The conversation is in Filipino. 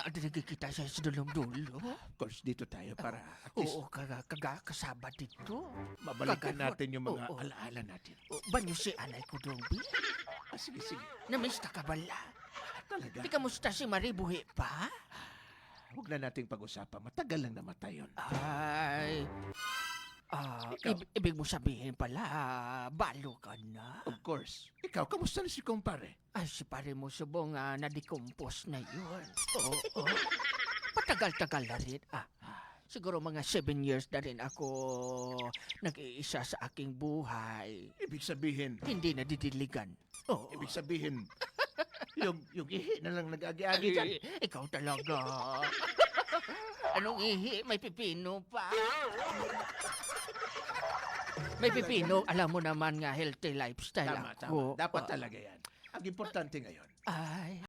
Naadrigi kita sa sidulong-dulo. Of course, dito tayo para at least Oo, kaga, kaga, kasaba dito. mabalikan natin yung mga Oo. alaala natin. O, banyo si anay ko dong, Bi. Ah, sige, sige. Namista ka bala? Talaga. Di kamusta si Marie buhi pa? Huwag na nating pag-usapan. Matagal lang namatay yun. Ay... Ah, Ikaw? ib- ibig mo sabihin pala, balo ka na. Of course. Ikaw, kamusta na si kumpare? Ay, si pare mo subong nga na-decompose na yun. Oo, Patagal-tagal na rin. Ah, siguro mga seven years na rin ako nag-iisa sa aking buhay. Ibig sabihin, Hindi na didiligan. Oo. ibig sabihin, yung, yung ihi na lang nag-agi-agi dyan. Ikaw talaga. Anong ihi? May pipino pa. May pipino. Alam mo naman nga healthy lifestyle Tama, ako. tama. Dapat Ah, talaga yan. Ang importante ngayon, Ay,